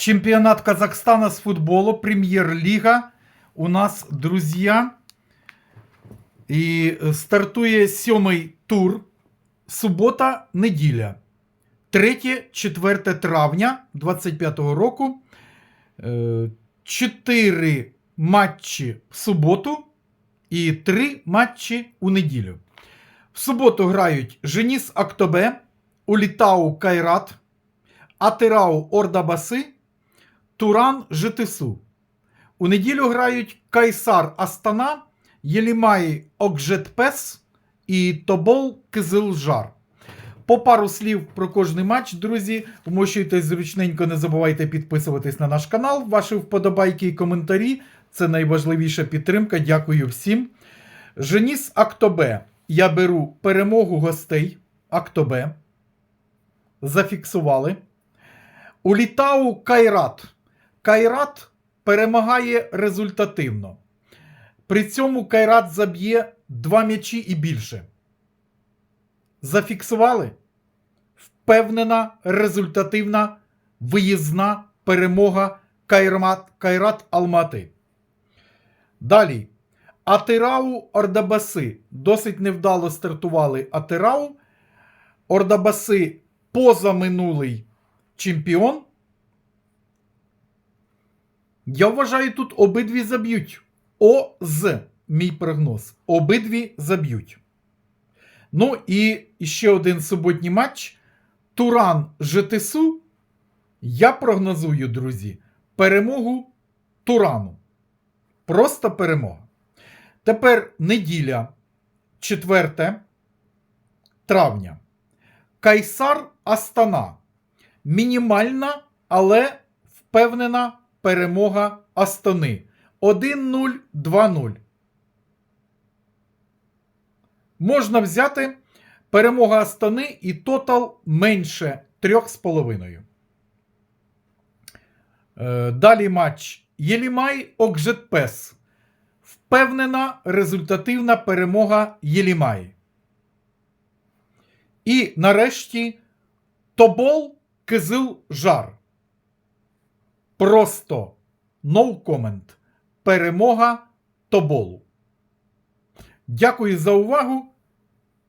Чемпионат Казахстана с футбола, прем'єр-ліга. У нас, друзі. І стартує сьомий тур. Субота, неділя. 3-4 травня 25-го року. Е, Чотири матчі в суботу і три матчі у неділю. В суботу грають Женіс Актобе, Улітау Кайрат, Атирау Ордабаси, Туран Житису. У неділю грають Кайсар Астана, Єлімай Окжетпес і Тобол Кизилжар. По пару слів про кожний матч, друзі. Вмощуйтесь зручненько, не забувайте підписуватись на наш канал. Ваші вподобайки і коментарі це найважливіша підтримка. Дякую всім. Женіс Актобе. Я беру перемогу гостей Актобе. Зафіксували. Улітау Кайрат. Кайрат перемагає результативно. При цьому Кайрат заб'є два м'ячі і більше. Зафіксували? Впевнена, результативна, виїзна перемога Кайрат, Кайрат Алмати. Далі. Атирау Ордабаси. Досить невдало стартували Атирау. Ордабаси позаминулий чемпіон. Я вважаю, тут обидві заб'ють. ОЗ, мій прогноз. Обидві заб'ють. Ну і ще один суботній матч. Туран ЖТСУ. Я прогнозую, друзі, перемогу Турану. Просто перемога. Тепер неділя, 4 травня. Кайсар Астана. Мінімальна, але впевнена перемога Астани. 1-0, 2-0. Можна взяти перемога Астани і тотал менше 3,5. Е, Далі матч Єлімай Окжетпес. Впевнена результативна перемога Єлімай. І нарешті Тобол Кизил Жар. Просто no comment. Перемога Тоболу. Дякую за увагу.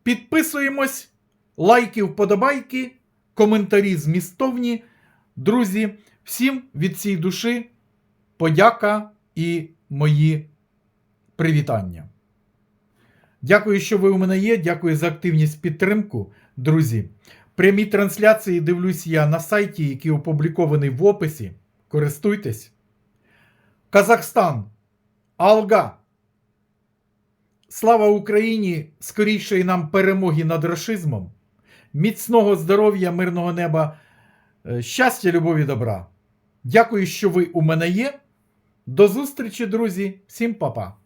Підписуємось, лайки, вподобайки, коментарі змістовні. Друзі, всім від цієї душі подяка і мої привітання. Дякую, що ви у мене є. Дякую за активність підтримку, друзі. Прямі трансляції дивлюсь я на сайті, який опублікований в описі. Користуйтесь. Казахстан. Алга. Слава Україні! Скорішої нам перемоги над рашизмом. Міцного здоров'я, мирного неба, е, щастя, любові, добра. Дякую, що ви у мене є. До зустрічі, друзі. Всім па-па.